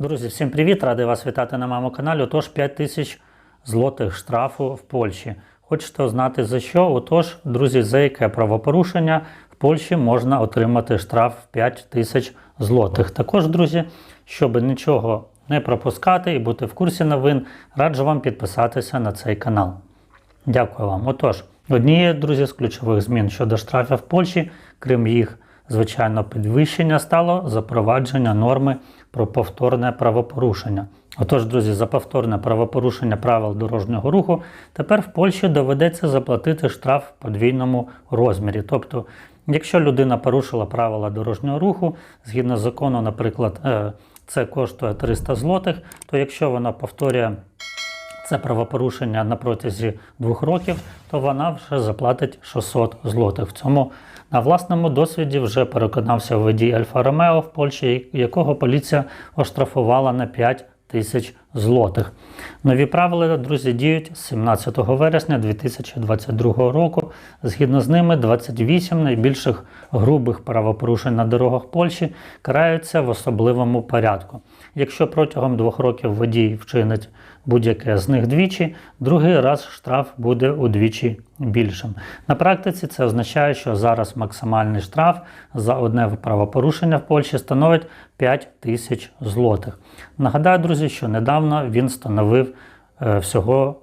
Друзі, всім привіт! Радий вас вітати на моєму каналі. Отож, 5 тисяч злотих штрафу в Польщі. Хочете знати за що? Отож, друзі, за яке правопорушення в Польщі можна отримати штраф в 5 тисяч злотих. Також, друзі, щоб нічого не пропускати і бути в курсі новин, раджу вам підписатися на цей канал. Дякую вам. Отож, однією, друзі, з ключових змін щодо штрафів в Польщі, крім їх звичайно підвищення, стало запровадження норми про повторне правопорушення. Отож, друзі, за повторне правопорушення правил дорожнього руху тепер в Польщі доведеться заплатити штраф в подвійному розмірі. Тобто, якщо людина порушила правила дорожнього руху, згідно закону, наприклад, е, це коштує 300 злотих, то якщо вона повторює це правопорушення на протязі двох років, то вона вже заплатить 600 злотих. В цьому на власному досвіді вже переконався водій Альфа Ромео в Польщі, якого поліція оштрафувала на 5 тисяч злотих. Нові правила, друзі, діють з 17 вересня 2022 року. Згідно з ними, 28 найбільших грубих правопорушень на дорогах Польщі караються в особливому порядку. Якщо протягом двох років водій вчинить будь-яке з них двічі, другий раз штраф буде удвічі більшим. На практиці це означає, що зараз максимальний штраф за одне правопорушення в Польщі становить 5 тисяч злотих. Нагадаю, друзі, що недавно він становив е, всього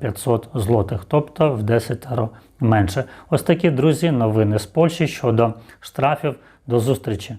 500 злотих, тобто в 10 менше. Ось такі друзі новини з Польщі щодо штрафів. До зустрічі!